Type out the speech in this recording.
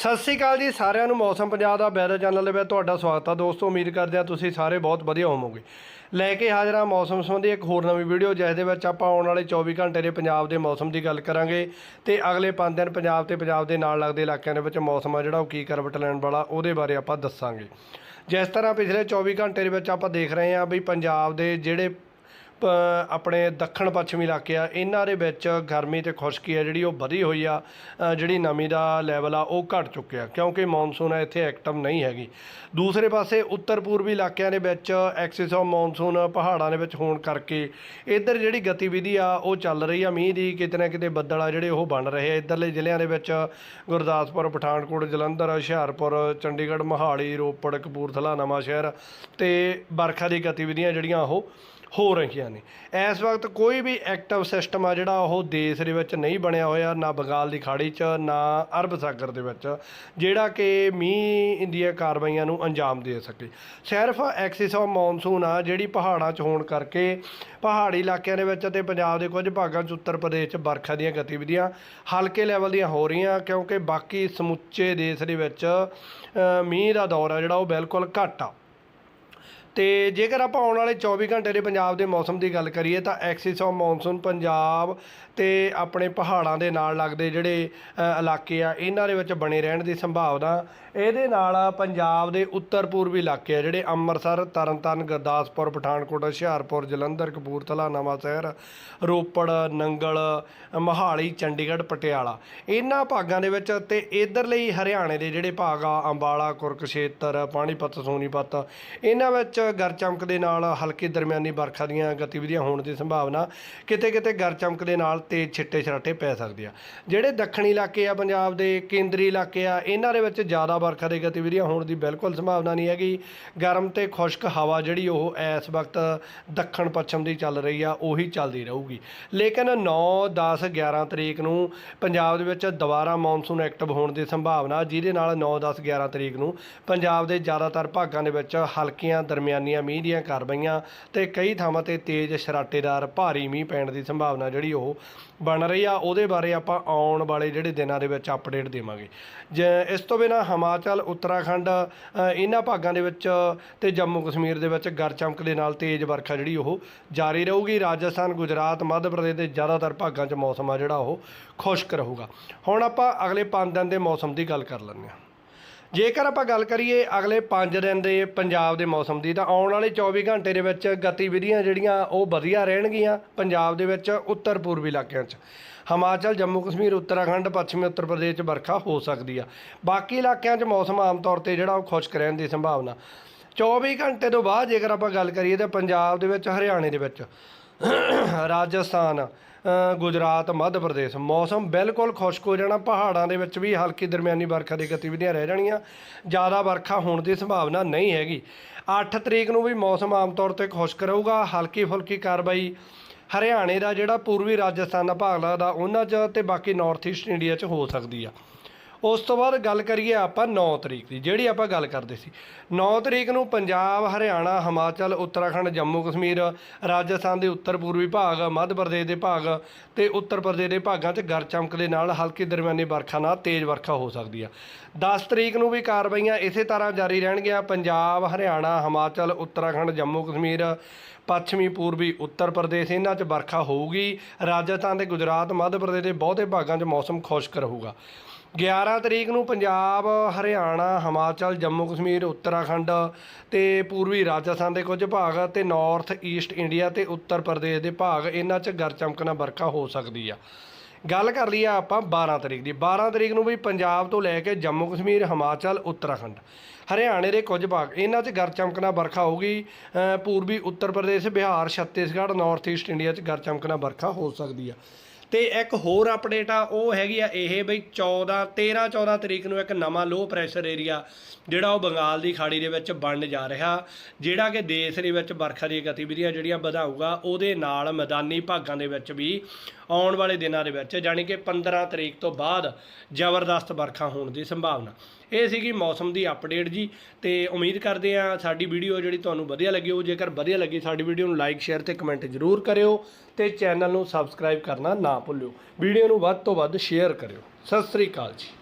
ਸਤਿ ਸ੍ਰੀ ਅਕਾਲ ਜੀ, ਸਾਰਿਆਂ ਨੂੰ ਮੌਸਮ ਪੰਜਾਬ ਦਾ ਵੈਦਰ ਚੈਨਲ ਦੇ ਵਿੱਚ ਤੁਹਾਡਾ ਸਵਾਗਤ ਆ। ਦੋਸਤੋ, ਉਮੀਦ ਕਰਦੇ ਹਾਂ ਤੁਸੀਂ ਸਾਰੇ ਬਹੁਤ ਵਧੀਆ ਹੋਵੋਗੇ। ਲੈ ਕੇ ਹਾਜ਼ਰ ਆ ਮੌਸਮ ਸੰਬੰਧੀ ਇੱਕ ਹੋਰ ਨਵੀਂ ਵੀਡੀਓ, ਜਿਸ ਦੇ ਵਿੱਚ ਆਪਾਂ ਆਉਣ ਵਾਲੇ 24 ਘੰਟੇ ਦੇ ਪੰਜਾਬ ਦੇ ਮੌਸਮ ਦੀ ਗੱਲ ਕਰਾਂਗੇ ਤੇ ਅਗਲੇ 5 ਦਿਨ ਪੰਜਾਬ ਤੇ ਪੰਜਾਬ ਦੇ ਨਾਲ ਲੱਗਦੇ ਇਲਾਕਿਆਂ ਦੇ ਵਿੱਚ ਮੌਸਮ ਆ ਜਿਹੜਾ, ਉਹ ਕੀ ਕਰਵਟ ਲੈਣ ਵਾਲਾ, ਉਹਦੇ ਬਾਰੇ ਆਪਾਂ ਦੱਸਾਂਗੇ। ਜਿਸ ਤਰ੍ਹਾਂ ਪਿਛਲੇ 24 ਘੰਟੇ ਦੇ ਵਿੱਚ ਆਪਾਂ ਦੇਖ ਰਹੇ ਹਾਂ ਵੀ ਪੰਜਾਬ ਦੇ ਜਿਹੜੇ ਆਪਣੇ ਦੱਖਣ ਪੱਛਮੀ ਇਲਾਕੇ ਆ, ਇਹਨਾਂ ਦੇ ਵਿੱਚ ਗਰਮੀ ਤੇ ਖੁਸ਼ਕੀ ਆ, ਜਿਹੜੀ ਉਹ ਵਧੀ ਹੋਈ ਆ ਜਿਹੜੀ ਨਮੀ ਦਾ ਲੈਵਲ ਆ, ਉਹ ਘਟ ਚੁੱਕਿਆ ਕਿਉਂਕਿ ਮੌਨਸੂਨ ਆ, ਇੱਥੇ ਐਕਟਿਵ ਨਹੀਂ ਹੈਗੀ। ਦੂਸਰੇ ਪਾਸੇ ਉੱਤਰ ਪੂਰਬੀ ਇਲਾਕਿਆਂ ਦੇ ਵਿੱਚ ਐਕਸਿਸ ਆਫ ਮੌਨਸੂਨ ਪਹਾੜਾਂ ਦੇ ਵਿੱਚ ਹੋਣ ਕਰਕੇ ਇੱਧਰ ਜਿਹੜੀ ਗਤੀਵਿਧੀ ਆ, ਉਹ ਚੱਲ ਰਹੀ ਆ, ਮੀਂਹ ਦੀ ਕਿਤੇ ਨਾ ਕਿਤੇ ਬੱਦਲ ਆ, ਜਿਹੜੇ ਉਹ ਬਣ ਰਹੇ ਆ। ਇੱਧਰਲੇ ਜ਼ਿਲ੍ਹਿਆਂ ਦੇ ਵਿੱਚ ਗੁਰਦਾਸਪੁਰ, ਪਠਾਨਕੋਟ, ਜਲੰਧਰ, ਹੁਸ਼ਿਆਰਪੁਰ, ਚੰਡੀਗੜ੍ਹ, ਮੋਹਾਲੀ, ਰੋਪੜ, ਕਪੂਰਥਲਾ ਨਵਾਂ ਸ਼ਹਿਰ ਤੇ ਵਰਖਾ ਦੀ ਗਤੀਵਿਧੀਆਂ ਜਿਹੜੀਆਂ ਉਹ ਹੋ ਰਹੀਆਂ ਨੇ ਇਸ ਵਕਤ ਕੋਈ ਵੀ ਐਕਟਿਵ ਸਿਸਟਮ ਆ ਜਿਹੜਾ ਉਹ ਦੇਸ਼ ਦੇ ਵਿੱਚ ਨਹੀਂ ਬਣਿਆ ਹੋਇਆ, ਨਾ ਬੰਗਾਲ ਦੀ ਖਾੜੀ 'ਚ, ਨਾ ਅਰਬ ਸਾਗਰ ਦੇ ਵਿੱਚ, ਜਿਹੜਾ ਕਿ ਮੀਂਹ ਦੀਆਂ ਕਾਰਵਾਈਆਂ ਨੂੰ ਅੰਜਾਮ ਦੇ ਸਕੇ। ਸਿਰਫ ਐਕਸਿਸ ਆਫ ਮੌਨਸੂਨ ਆ ਜਿਹੜੀ ਪਹਾੜਾਂ 'ਚ ਹੋਣ ਕਰਕੇ ਪਹਾੜੀ ਇਲਾਕਿਆਂ ਦੇ ਵਿੱਚ ਅਤੇ ਪੰਜਾਬ ਦੇ ਕੁਝ ਭਾਗਾਂ 'ਚ ਉੱਤਰ ਪ੍ਰਦੇਸ਼ 'ਚ ਵਰਖਾ ਦੀਆਂ ਗਤੀਵਿਧੀਆਂ ਹਲਕੇ ਲੈਵਲ ਦੀਆਂ ਹੋ ਰਹੀਆਂ, ਕਿਉਂਕਿ ਬਾਕੀ ਸਮੁੱਚੇ ਦੇਸ਼ ਦੇ ਵਿੱਚ ਮੀਂਹ ਦਾ ਦੌਰ ਆ ਜਿਹੜਾ ਉਹ ਬਿਲਕੁਲ ਘੱਟ ਆ। ਤੇ ਜੇਕਰ ਆਪਾਂ ਆਉਣ ਵਾਲੇ 24 ਘੰਟੇ ਦੇ ਪੰਜਾਬ ਦੇ ਮੌਸਮ ਦੀ ਗੱਲ ਕਰੀਏ ਤਾਂ ਐਕਸਿਸ ਆਫ ਮੌਨਸੂਨ ਪੰਜਾਬ ਤੇ ਆਪਣੇ ਪਹਾੜਾਂ ਦੇ ਨਾਲ ਲੱਗਦੇ ਜਿਹੜੇ ਇਲਾਕੇ ਆ, ਇਹਨਾਂ ਦੇ ਵਿੱਚ ਬਣੇ ਰਹਿਣ ਦੀ ਸੰਭਾਵਨਾ। ਇਹਦੇ ਨਾਲ ਪੰਜਾਬ ਦੇ ਉੱਤਰ ਪੂਰਬੀ ਇਲਾਕੇ ਆ ਜਿਹੜੇ ਅੰਮ੍ਰਿਤਸਰ, ਤਰਨਤਾਰਨ, ਗੁਰਦਾਸਪੁਰ, ਪਠਾਨਕੋਟ, ਹੁਸ਼ਿਆਰਪੁਰ, ਜਲੰਧਰ, ਕਪੂਰਥਲਾ, ਨਵਾਂਸ਼ਹਿਰ, ਰੋਪੜ, ਨੰਗਲ, ਮੋਹਾਲੀ, ਚੰਡੀਗੜ੍ਹ, ਪਟਿਆਲਾ। ਇਹਨਾਂ ਭਾਗਾਂ ਦੇ ਵਿੱਚ ਤੇ ਇਧਰਲੇ ਹਰਿਆਣੇ ਦੇ ਜਿਹੜੇ ਭਾਗ ਆ, ਅੰਬਾਲਾ, ਕੁਰਕਸ਼ੇਤਰ, ਪਾਣੀਪਤ, ਸੋਨੀਪਤ, ਇਹਨਾਂ ਵਿੱਚ ਗਰ ਚਮਕ ਦੇ ਨਾਲ ਹਲਕੀ ਦਰਮਿਆਨੀ ਵਰਖਾ ਦੀਆਂ ਗਤੀਵਿਧੀਆਂ ਹੋਣ ਦੀ ਸੰਭਾਵਨਾ ਕਿਤੇ ਕਿਤੇ ਗਰ ਚਮਕ ਦੇ ਨਾਲ ਤੇਜ਼ ਛਿੱਟੇ ਛਰਾਟੇ ਪੈ ਸਕਦੇ ਆ। ਜਿਹੜੇ ਦੱਖਣੀ ਇਲਾਕੇ ਆ, ਪੰਜਾਬ ਦੇ ਕੇਂਦਰੀ ਇਲਾਕੇ ਆ, ਇਹਨਾਂ ਦੇ ਵਿੱਚ ਜ਼ਿਆਦਾ ਵਰਖਾ ਦੀ ਗਤੀਵਿਧੀਆਂ ਹੋਣ ਦੀ ਬਿਲਕੁਲ ਸੰਭਾਵਨਾ ਨਹੀਂ ਹੈਗੀ। ਗਰਮ ਤੇ ਖੁਸ਼ਕ ਹਵਾ ਜਿਹੜੀ ਉਹ ਇਸ ਵਕਤ ਦੱਖਣ ਪੱਛਮ ਦੀ ਚੱਲ ਰਹੀ ਆ, ਉਹੀ ਚੱਲਦੀ ਰਹੂਗੀ। ਲੇਕਿਨ 9 10 11 ਤਰੀਕ ਨੂੰ ਪੰਜਾਬ ਦੇ ਵਿੱਚ ਦੁਬਾਰਾ ਮੌਨਸੂਨ ਐਕਟਿਵ ਹੋਣ ਦੀ ਸੰਭਾਵਨਾ, ਜਿਹਦੇ ਨਾਲ 9 10 11 ਤਰੀਕ ਨੂੰ ਪੰਜਾਬ ਦੇ ਜ਼ਿਆਦਾਤਰ ਭਾਗਾਂ ਦੇ ਵਿੱਚ ਹਲਕੀਆਂ ਦਰਮਿਆਨੀਆਂ ਮੀਂਹ ਦੀਆਂ ਕਾਰਵਾਈਆਂ ਤੇ ਕਈ ਥਾਵਾਂ ਤੇ ਤੇਜ਼ ਸ਼ਰਾਟੇਦਾਰ ਭਾਰੀ ਮੀਂਹ ਪੈਣ ਦੀ ਸੰਭਾਵਨਾ ਜਿਹੜੀ ਉਹ ਬਣ ਰਹੀ ਆ। ਉਹਦੇ ਬਾਰੇ ਆਪਾਂ ਆਉਣ ਵਾਲੇ ਜਿਹੜੇ ਦਿਨਾਂ ਦੇ ਵਿੱਚ ਅਪਡੇਟ ਦੇਵਾਂਗੇ। ਜ ਇਸ ਤੋਂ ਬਿਨਾ ਹਿਮਾਚਲ, ਉੱਤਰਾਖੰਡ ਇਹਨਾਂ ਭਾਗਾਂ ਦੇ ਵਿੱਚ ਤੇ ਜੰਮੂ ਕਸ਼ਮੀਰ ਦੇ ਵਿੱਚ ਗਰ ਚਮਕ ਦੇ ਨਾਲ ਤੇਜ਼ ਵਰਖਾ ਜਿਹੜੀ ਉਹ ਜਾਰੀ ਰਹੂਗੀ। ਰਾਜਸਥਾਨ, ਗੁਜਰਾਤ, ਮੱਧ ਪ੍ਰਦੇਸ਼ ਦੇ ਜ਼ਿਆਦਾਤਰ ਭਾਗਾਂ 'ਚ ਮੌਸਮ ਆ ਜਿਹੜਾ ਉਹ ਖੁਸ਼ਕ ਰਹੂਗਾ। ਹੁਣ ਆਪਾਂ ਅਗਲੇ 5 ਦਿਨ ਦੇ ਮੌਸਮ ਦੀ ਗੱਲ ਕਰ ਲੈਂਦੇ ਹਾਂ। ਜੇਕਰ ਆਪਾਂ ਗੱਲ ਕਰੀਏ ਅਗਲੇ 5 ਦਿਨ ਦੇ ਪੰਜਾਬ ਦੇ ਮੌਸਮ ਦੀ, ਤਾਂ ਆਉਣ ਵਾਲੇ 24 ਘੰਟੇ ਦੇ ਵਿੱਚ ਗਤੀਵਿਧੀਆਂ ਜਿਹੜੀਆਂ, ਉਹ ਵਧੀਆ ਰਹਿਣਗੀਆਂ ਪੰਜਾਬ ਦੇ ਵਿੱਚ ਉੱਤਰ ਪੂਰਬੀ ਇਲਾਕਿਆਂ 'ਚ। ਹਿਮਾਚਲ, ਜੰਮੂ, ਕਸ਼ਮੀਰ, ਉੱਤਰਾਖੰਡ, ਪੱਛਮੀ ਉੱਤਰ ਪ੍ਰਦੇਸ਼ 'ਚ ਵਰਖਾ ਹੋ ਸਕਦੀ ਆ। ਬਾਕੀ ਇਲਾਕਿਆਂ 'ਚ ਮੌਸਮ ਆਮ ਤੌਰ ਤੇ ਜਿਹੜਾ, ਉਹ ਖੁਸ਼ਕ ਰਹਿਣ ਦੀ ਸੰਭਾਵਨਾ। 24 ਘੰਟੇ ਤੋਂ ਬਾਅਦ ਜੇਕਰ ਆਪਾਂ ਗੱਲ ਕਰੀਏ, ਤਾਂ ਪੰਜਾਬ ਦੇ ਵਿੱਚ, ਹਰਿਆਣੇ ਦੇ ਵਿੱਚ ਰਾਜਸਥਾਨ ਗੁਜਰਾਤ, ਮੱਧ ਪ੍ਰਦੇਸ਼। ਮੌਸਮ ਬਿਲਕੁਲ ਖੁਸ਼ਕ ਹੋ ਜਾਣਾ। ਪਹਾੜਾਂ ਦੇ ਵਿੱਚ ਵੀ ਹਲਕੀ ਦਰਮਿਆਨੀ ਵਰਖਾ ਦੀ ਗਤੀਵਿਧੀਆਂ ਰਹਿ ਜਾਣੀਆਂ। ਜ਼ਿਆਦਾ ਵਰਖਾ ਹੋਣ ਦੀ ਸੰਭਾਵਨਾ ਨਹੀਂ ਹੈਗੀ। 8 ਤਰੀਕ ਨੂੰ ਵੀ ਮੌਸਮ ਆਮ ਤੌਰ ਤੇ ਖੁਸ਼ਕ ਰਹੂਗਾ। ਹਲਕੀ ਫੁਲਕੀ ਕਾਰਵਾਈ ਹਰਿਆਣੇ ਦਾ ਜਿਹੜਾ ਪੂਰਬੀ ਰਾਜਸਥਾਨ ਦਾ ਭਾਗ ਲੱਗਦਾ, ਉਹਨਾਂ 'ਚ ਤੇ ਬਾਕੀ ਨਾਰਥ ਈਸਟ ਇੰਡੀਆ 'ਚ ਹੋ ਸਕਦੀ ਆ। ਉਸ ਤੋਂ ਬਾਅਦ ਗੱਲ ਕਰੀਏ ਆਪਾਂ 9 ਤਰੀਕ ਦੀ, ਜਿਹੜੀ ਆਪਾਂ ਗੱਲ ਕਰਦੇ ਸੀ। 9 ਤਰੀਕ ਨੂੰ ਪੰਜਾਬ, ਹਰਿਆਣਾ, ਹਿਮਾਚਲ, ਉੱਤਰਾਖੰਡ, ਜੰਮੂ, ਕਸ਼ਮੀਰ, ਰਾਜਸਥਾਨ ਦੇ ਉੱਤਰ ਪੂਰਬੀ ਭਾਗ, ਮੱਧ ਪ੍ਰਦੇਸ਼ ਦੇ ਭਾਗ ਤੇ ਉੱਤਰ ਪ੍ਰਦੇਸ਼ ਦੇ ਭਾਗਾਂ 'ਚ ਗਰ ਚਮਕ ਦੇ ਨਾਲ ਹਲਕੀ ਦਰਮਿਆਨੀ ਵਰਖਾ ਨਾਲ ਤੇਜ਼ ਵਰਖਾ ਹੋ ਸਕਦੀ ਆ। 10 ਤਰੀਕ ਨੂੰ ਵੀ ਕਾਰਵਾਈਆਂ ਇਸੇ ਤਰ੍ਹਾਂ ਜਾਰੀ ਰਹਿਣਗੀਆਂ। ਪੰਜਾਬ, ਹਰਿਆਣਾ, ਹਿਮਾਚਲ, ਉੱਤਰਾਖੰਡ, ਜੰਮੂ, ਕਸ਼ਮੀਰ, ਪੱਛਮੀ, ਪੂਰਬੀ, ਉੱਤਰ ਪ੍ਰਦੇਸ਼, ਇਹਨਾਂ 'ਚ ਵਰਖਾ ਹੋਊਗੀ। ਰਾਜਸਥਾਨ ਤੇ ਗੁਜਰਾਤ, ਮੱਧ ਪ੍ਰਦੇਸ਼ ਦੇ ਬਹੁਤੇ ਭਾਗਾਂ 'ਚ ਮੌਸਮ ਖੁਸ਼ਕ ਰਹੂਗਾ। 11 ਤਰੀਕ ਨੂੰ ਪੰਜਾਬ ਹਰਿਆਣਾ ਹਿਮਾਚਲ ਜੰਮੂ ਕਸ਼ਮੀਰ ਉੱਤਰਾਖੰਡ ਤੇ ਪੂਰਬੀ ਰਾਜਸਥਾਨ ਦੇ ਕੁਝ ਭਾਗ ਤੇ ਨਾਰਥ ਈਸਟ ਇੰਡੀਆ ਤੇ ਉੱਤਰ ਪ੍ਰਦੇਸ਼ ਦੇ ਭਾਗ ਇਹਨਾਂ 'ਚ ਗਰ ਚਮਕਣਾ ਵਰਖਾ ਹੋ ਸਕਦੀ ਆ। ਗੱਲ ਕਰ ਲਈ ਆ ਆਪਾਂ 12 ਤਰੀਕ ਦੀ। 12 ਤਰੀਕ ਨੂੰ ਵੀ ਪੰਜਾਬ ਤੋਂ ਲੈ ਕੇ ਜੰਮੂ ਕਸ਼ਮੀਰ ਹਿਮਾਚਲ ਉੱਤਰਾਖੰਡ ਹਰਿਆਣੇ ਦੇ ਕੁਝ ਭਾਗ ਇਹਨਾਂ 'ਚ ਗਰ ਚਮਕਣਾ ਵਰਖਾ ਹੋਊਗੀ ਅ, ਪੂਰਬੀ Uttar Pradesh Bihar Chhattisgarh north east India 'ਚ ਗਰ ਚਮਕਣਾ ਵਰਖਾ ਹੋ ਸਕਦੀ ਆ। ਤੇ ਇੱਕ ਹੋਰ ਅਪਡੇਟ ਆ, ਉਹ ਹੈਗੀ ਆ ਇਹ ਬਈ 14 13 14 ਤਰੀਕ ਨੂੰ ਇੱਕ ਨਵਾਂ ਲੋ ਪ੍ਰੈਸ਼ਰ ਏਰੀਆ ਜਿਹੜਾ ਉਹ ਬੰਗਾਲ ਦੀ ਖਾੜੀ ਦੇ ਵਿੱਚ ਬਣਨ ਜਾ ਰਿਹਾ, ਜਿਹੜਾ ਕਿ ਦੇਸ਼ ਦੇ ਵਿੱਚ ਵਰਖਾ ਦੀਆਂ ਗਤੀਵਿਧੀਆਂ ਜਿਹੜੀਆਂ ਵਧਾਊਗਾ, ਉਹਦੇ ਨਾਲ ਮੈਦਾਨੀ ਭਾਗਾਂ ਦੇ ਵਿੱਚ ਵੀ ਆਉਣ ਵਾਲੇ ਦਿਨਾਂ ਦੇ ਵਿੱਚ, ਜਾਣੀ ਕਿ 15 ਤਰੀਕ ਤੋਂ ਬਾਅਦ ਜ਼ਬਰਦਸਤ ਵਰਖਾ ਹੋਣ ਦੀ ਸੰਭਾਵਨਾ। ਇਹ ਸੀਗੀ ਮੌਸਮ ਦੀ ਅਪਡੇਟ ਜੀ ਤੇ ਉਮੀਦ ਕਰਦੇ ਆ ਸਾਡੀ ਵੀਡੀਓ ਜਿਹੜੀ ਤੁਹਾਨੂੰ ਵਧੀਆ ਲੱਗੀ ਹੋ ਜੇਕਰ ਵਧੀਆ ਲੱਗੀ ਸਾਡੀ ਵੀਡੀਓ ਨੂੰ ਲਾਈਕ ਸ਼ੇਅਰ ਤੇ ਕਮੈਂਟ ਜ਼ਰੂਰ ਕਰਿਓ ਤੇ ਚੈਨਲ ਨੂੰ ਸਬਸਕ੍ਰਾਈਬ ਕਰਨਾ ਨਾ ਭੁੱਲਿਓ। ਵੀਡੀਓ ਨੂੰ ਵੱਧ ਤੋਂ ਵੱਧ ਸ਼ੇਅਰ ਕਰਿਓ। ਸਤਿ ਸ੍ਰੀ ਅਕਾਲ ਜੀ।